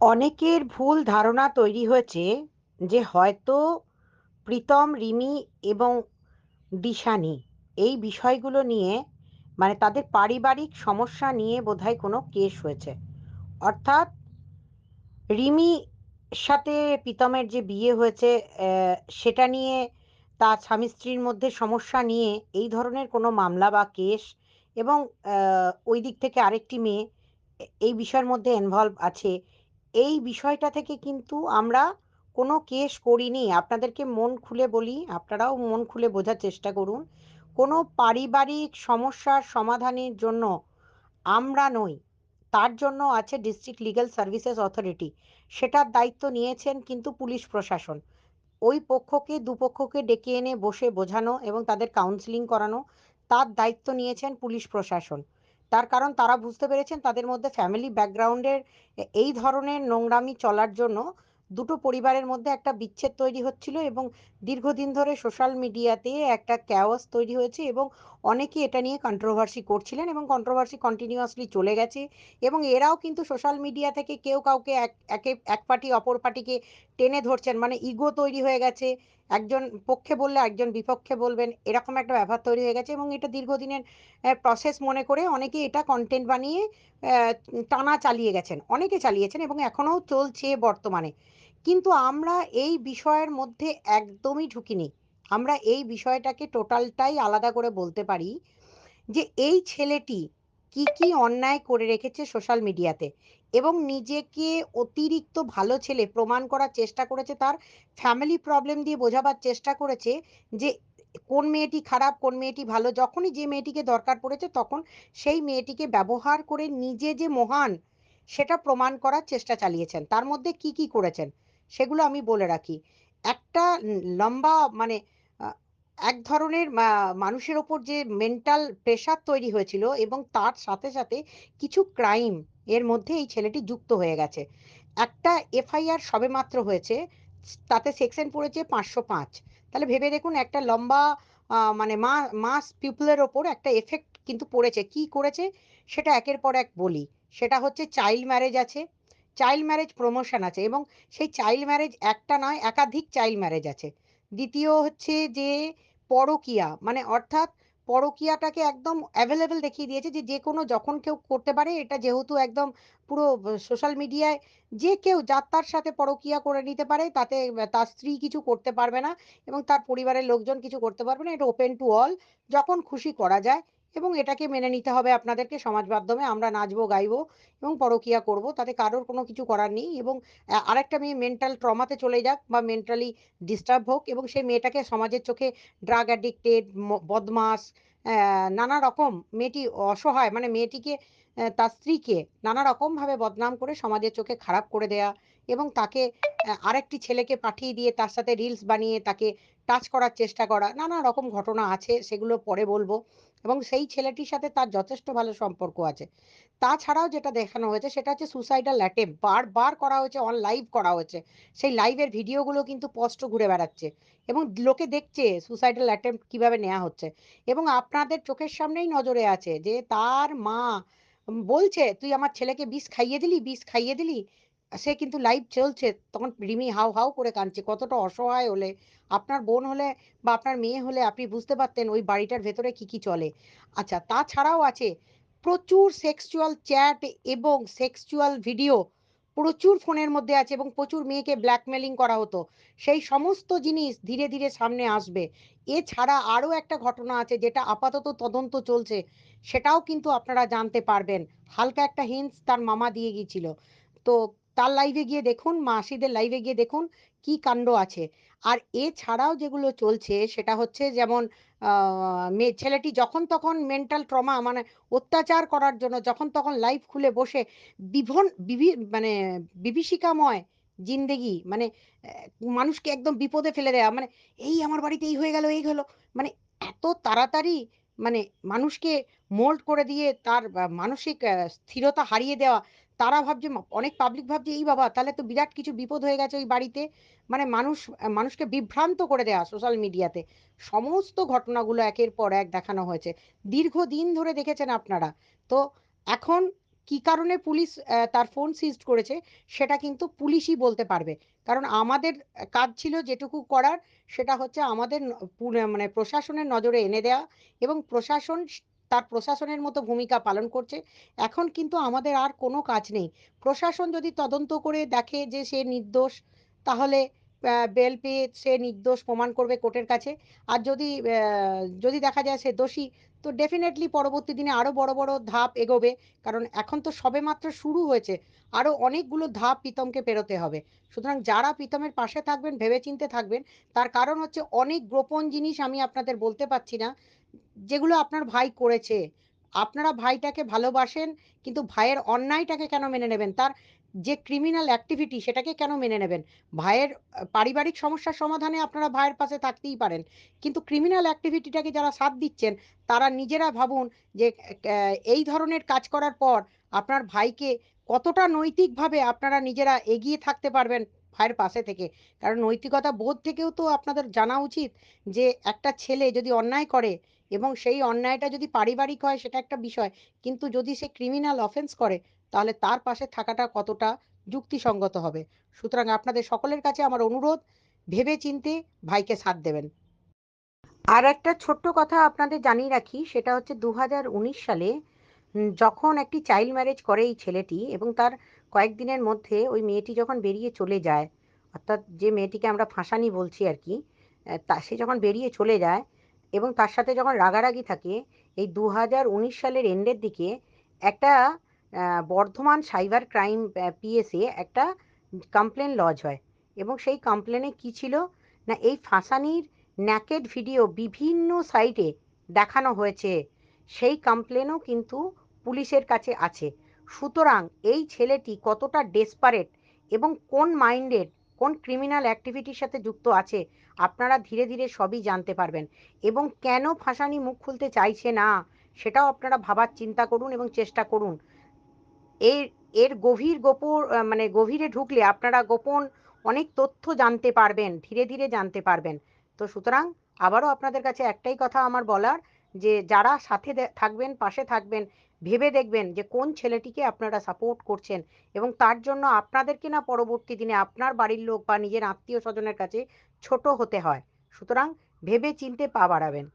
অনেকের ভুল ধারণা তৈরি হয়েছে যে হয়তো প্রীতম, রিমি এবং দিশানি এই বিষয়গুলো নিয়ে মানে তাদের পারিবারিক সমস্যা নিয়ে বোধহয় কোনো কেস হয়েছে। অর্থাৎ রিমি সাথে প্রীতমের যে বিয়ে হয়েছে সেটা নিয়ে, তার স্বামী স্ত্রীর মধ্যে সমস্যা নিয়ে এই ধরনের কোনো মামলা বা কেস এবং ওই দিক থেকে আরেকটি মেয়ে এই বিষয়ের মধ্যে ইনভলভ আছে। এই বিষয়টা থেকে কিন্তু আমরা কোনো কেস করিনি। আপনাদেরকে মন খুলে বলি, আপনারাও মন খুলে বোঝার চেষ্টা করুন। কোনো পারিবারিক সমস্যার সমাধানের জন্য আমরা নই, তার জন্য আছে ডিস্ট্রিক্ট লিগ্যাল সার্ভিসেস অথরিটি সেটার দায়িত্ব নিয়েছেন কিন্তু পুলিশ প্রশাসন। ওই পক্ষকে, দুপক্ষকে ডেকে এনে বসে বোঝানো এবং তাদের কাউন্সিলিং করানো, তার দায়িত্ব নিয়েছেন পুলিশ প্রশাসন। তার কারণ তারা বুঝতে পেরেছেন তাদের মধ্যে ফ্যামিলি ব্যাকগ্রাউন্ডের এই ধরনের নোংরামি চলার জন্য দুটো পরিবারের মধ্যে একটা বিচ্ছেদ তৈরি হচ্ছিল এবং দীর্ঘদিন ধরে সোশ্যাল মিডিয়াতে একটা ক্যাওয়াস তৈরি হয়েছে এবং অনেকে এটা নিয়ে কন্ট্রোভার্সি করছিলেন এবং কন্ট্রোভার্সি কন্টিনিউয়াসলি চলে গেছে এবং এরাও কিন্তু সোশ্যাল মিডিয়া থেকে কেউ কাউকে এক, একে, এক পার্টি অপর পার্টিকে টেনে ধরছেন মানে ইগো তৈরি হয়ে গেছে। একজন পক্ষে বললে একজন বিপক্ষে বলবেন, এরকম একটা ব্যাপার তৈরি হয়ে গেছে এবং এটা দীর্ঘদিনের প্রসেস মনে করে অনেকে এটা কন্টেন্ট বানিয়ে টানা চালিয়ে গেছেন। অনেকে চালিয়েছেন এবং এখনও চলছে বর্তমানে। কিন্তু আমরা এই বিষয়ের মধ্যে একদমই ঢুকিনি। আমরা এই বিষয়টাকে টোটালটাই আলাদা করে বলতে পারি যে, এই ছেলেটি কি কি অন্যায় করে রেখেছে সোশ্যাল মিডিয়াতে? এবং নিজেকে অতিরিক্ত ভালো ছেলে প্রমাণ করার চেষ্টা করেছে তার ফ্যামিলি প্রবলেম দিয়ে বোঝাবার চেষ্টা করেছে যে, কোন মেয়েটি খারাপ, কোন মেয়েটি ভালো, যখনই যে মেয়েটিকে দরকার পড়েছে তখন সেই মেয়েটিকে ব্যবহার করে নিজে যে মহান সেটা প্রমাণ করার চেষ্টা চালিয়েছেন। তার মধ্যে কি কি করেছেন? সেগুলো আমি বলে রাখি। একটা লম্বা মানে এক ধরনের মানুষের ওপর যে মেন্টাল প্রেশার তৈরি হয়েছিল এবং তার সাথে সাথে কিছু ক্রাইম এর মধ্যে এই ছেলেটি যুক্ত হয়ে গেছে। একটা এফআইআর সবেমাত্র হয়েছে, তাতে সেকশন পড়েছে পাঁচশো পাঁচ। তাহলে ভেবে দেখুন একটা লম্বা মানে মাস পিপলের ওপর একটা এফেক্ট কিন্তু পড়েছে। কি করেছে? সেটা একের পর এক বলি। সেটা হচ্ছে চাইল্ড ম্যারেজ আছে। চাইল্ড ম্যারেজ প্রমোশন আছে এবং সেই চাইল্ড ম্যারেজ একটা নয়, একাধিক চাইল্ড ম্যারেজ আছে। দ্বিতীয় হচ্ছে যে পরকিয়া মানে অর্থাৎ পরকিয়াটাকে একদম অ্যাভেলেবেল দেখিয়ে দিয়েছে যে যে কোনো যখন কেউ করতে পারে, এটা যেহেতু একদম পুরো সোশ্যাল মিডিয়ায় যে কেউ যার তার সাথে পরকিয়া করে নিতে পারে, তাতে তার স্ত্রী কিছু করতে পারবে না এবং তার পরিবারের লোকজন কিছু করতে পারবে না, এটা ওপেন টু অল যখন খুশি করা যায়। এবং এটাকে মেনে নিতে হবে আপনাদেরকে সমাজ মাধ্যমে। আমরা নাচবো, গাইবো এবং পরকিয়া করব, তাতে কারোর কোনো কিছু করার নেই এবং আরেকটা মেয়ে মেন্টাল ট্রমাতে চলে যাক বা মেন্টালি ডিস্টার্ব হোক এবং সেই মেয়েটাকে সমাজের চোখে ড্রাগ অ্যাডিক্টেড বদমাস নানা রকম মেয়েটি অসহায় মানে মেয়েটিকে তার স্ত্রীকে নানা রকমভাবে বদনাম করে সমাজের চোখে খারাপ করে দেয়া এবং তাকে আরেকটি ছেলেকে পাঠিয়ে দিয়ে তার সাথে রিলস বানিয়ে তাকে টাচ করার চেষ্টা করা, নানা রকম ঘটনা আছে, সেগুলো পরে বলব। এবং সেই ছেলেটির সাথে তার যথেষ্ট ভালো সম্পর্ক আছে। তাছাড়াও যেটা দেখানো হয়েছে, সেটা হচ্ছে সুসাইডাল অ্যাটেম্প বারবার করা হয়েছে অন লাইভ করা হয়েছে। সেই লাইভের ভিডিওগুলো কিন্তু স্পষ্ট ঘুরে বেড়াচ্ছে এবং লোকে দেখছে সুসাইডাল অ্যাটেম্প কীভাবে নেওয়া হচ্ছে। এবং আপনাদের চোখের সামনেই নজরে আছে যে তার মা বলছে, তুই আমার ছেলেকে বিষ খাইয়ে দিলি, বিষ খাইয়ে দিলি? সে কিন্তু লাইভ চলছে। তখন রিমি হাউ হাউ করে কাঁদছে। কতটা অসহায় হলে, আপনার বোন হলে বা আপনার মেয়ে হলে আপনি বুঝতে পারতেন ওই বাড়িটার ভেতরে কি কি চলে। আচ্ছা তাছাড়াও আছে প্রচুর সেক্সুয়াল চ্যাট এবং সেক্সুয়াল ভিডিও প্রচুর ফোনের মধ্যে আছে এবং প্রচুর মেয়েকে ব্ল্যাকমেলিং করা হতো। সেই সমস্ত জিনিস ধীরে ধীরে সামনে আসবে। এছাড়া আরও একটা ঘটনা আছে যেটা আপাতত তদন্ত চলছে, সেটাও কিন্তু আপনারা জানতে পারবেন। হালকা একটা হিন্স তার মামা দিয়ে গিয়েছিল। তো তার লাইভে গিয়ে দেখুন, মাসিদের লাইভে গিয়ে দেখুন কি কাণ্ড আছে। আর এছাড়াও যেগুলো চলছে, সেটা হচ্ছে যেমন মেয়ে ছেলেটি যখন তখন মেন্টাল ট্রমা মানে অত্যাচার করার জন্য যখন তখন লাইভ খুলে বসে বিভন, বিভি মানে বিভীষিকাময় জিন্দেগি মানে মানুষকে একদম বিপদে ফেলে দেওয়া মানে এই আমার বাড়িতে এই হয়ে গেল, এই হলো মানে এত তাড়াতাড়ি মানে মানুষকে মোল্ড করে দিয়ে তার মানসিক স্থিরতা হারিয়ে দেওয়া তারা ভাবছে অনেক পাবলিক ভাবছে, এই বাবা, তাহলে তো বিরাট কিছু বিপদ হয়ে গেছে ওই বাড়িতে। মানে মানুষ, মানুষকে বিভ্রান্ত করে দেওয়া সোশ্যাল মিডিয়াতে সমস্ত ঘটনাগুলো একের পর এক দেখানো হয়েছে। দীর্ঘদিন ধরে দেখেছেন আপনারা। তো এখন কী কারণে পুলিশ তার ফোন সিজড করেছে, সেটা কিন্তু পুলিশই বলতে পারবে। কারণ আমাদের কাজ ছিল যেটুকু করার, সেটা হচ্ছে আমাদের মানে প্রশাসনের নজরে এনে দেওয়া এবং প্রশাসন তার প্রশাসনের মতো ভূমিকা পালন করছে। এখন কিন্তু আমাদের আর কোনো কাজ নেই। প্রশাসন যদি তদন্ত করে দেখে যে সে নির্দোষ, তাহলে বেল পেয়ে সে নির্দোষ প্রমাণ করবে কোর্টের কাছে। আর যদি যদি দেখা যায় সে দোষী তো ডেফিনেটলি পরবর্তী দিনে আরও বড়, বড় ধাপ এগোবে। কারণ এখন তো সবে মাত্র শুরু হয়েছে। আরও অনেকগুলো ধাপ প্রীতমকে পেরোতে হবে। সুতরাং যারা প্রীতমের পাশে থাকবেন ভেবেচিন্তে থাকবেন। তার কারণ হচ্ছে অনেক গোপন জিনিস আমি আপনাদের বলতে পারছি না। যেগুলো আপনার ভাই করেছে। আপনারা ভাইটাকে ভালোবাসেন, কিন্তু ভাইয়ের অন্যায়টাকে কেন মেনে নেবেন? তার যে ক্রিমিনাল অ্যাক্টিভিটি সেটাকে কেন মেনে নেবেন? ভাইয়ের পারিবারিক সমস্যার সমাধানে আপনারা ভাইয়ের পাশে থাকতেই পারেন। কিন্তু ক্রিমিনাল অ্যাক্টিভিটিটাকে যারা সাথ দিচ্ছেন, তারা নিজেরা ভাবুন যে এই ধরনের কাজ করার পর আপনার ভাইকে কতটা নৈতিকভাবে আপনারা নিজেরা এগিয়ে থাকতে পারবেন ভাইয়ের পাশে থেকে। কারণ নৈতিকতা বোধ থেকেও তো আপনাদের জানা উচিত যে, একটা ছেলে যদি অন্যায় করে এবং সেই অন্যায়টা যদি পারিবারিক হয় সেটা একটা বিষয়। কিন্তু যদি সে ক্রিমিনাল অফেন্স করে তাহলে তার পাশে থাকাটা কতটা যুক্তিসঙ্গত হবে। সুতরাং আপনাদের সকলের কাছে আমার অনুরোধ ভেবে-চিন্তে ভাইকে সাথ দেবেন। আর একটা ছোট্ট কথা আপনাদের জানিয়ে রাখি সেটা হচ্ছে ২০১৯ সালে যখন একটি চাইল্ড ম্যারেজ করে এই ছেলেটি এবং তার কয়েকদিনের মধ্যে ওই মেয়েটি যখন বেরিয়ে চলে যায়, অর্থাৎ যে মেয়েটিকে আমরা ফাঁসানি বলছি আর কি তা সে যখন বেরিয়ে চলে যায় এবং তার সাথে যখন রাগারাগি থাকে, এই ২০১৯ সালের এন্ডের দিকে একটা বর্ধমান সাইবার ক্রাইম অ্যা পিএসে একটা কমপ্লেন লজ হয় এবং সেই কমপ্লেনে কী ছিল? না এই ফাঁসানির ন্যাকেড ভিডিও বিভিন্ন সাইটে দেখানো হয়েছে। সেই কমপ্লেনও কিন্তু পুলিশের কাছে আছে। সুতরাং এই ছেলেটি কতটা ডেসপারেট এবং কোন মাইন্ডেড, কোন ক্রিমিনাল অ্যাক্টিভিটির সাথে যুক্ত আছে আপনারা ধীরে, ধীরে সবই জানতে পারবেন এবং কেন ফাঁসানি মুখ খুলতে চাইছে না সেটাও আপনারা ভাবার চিন্তা করুন এবং চেষ্টা করুন। এর এর গভীর গোপন মানে গভীরে ঢুকলে আপনারা গোপন অনেক তথ্য জানতে পারবেন, ধীরে, ধীরে জানতে পারবেন। তো সুতরাং আবারও আপনাদের কাছে একটাই কথা আমার বলার যে যারা সাথে থাকবেন, পাশে থাকবেন, ভেবে দেখবেন যে কোন ছেলেটিকে আপনারা সাপোর্ট করছেন এবং তার জন্য আপনাদেরকে না পরবর্তী দিনে আপনার বাড়ির লোক বা নিজের আত্মীয়-স্বজনের কাছে ছোট হতে হয়। সুতরাং ভেবে চিনতে পা বাড়াবেন।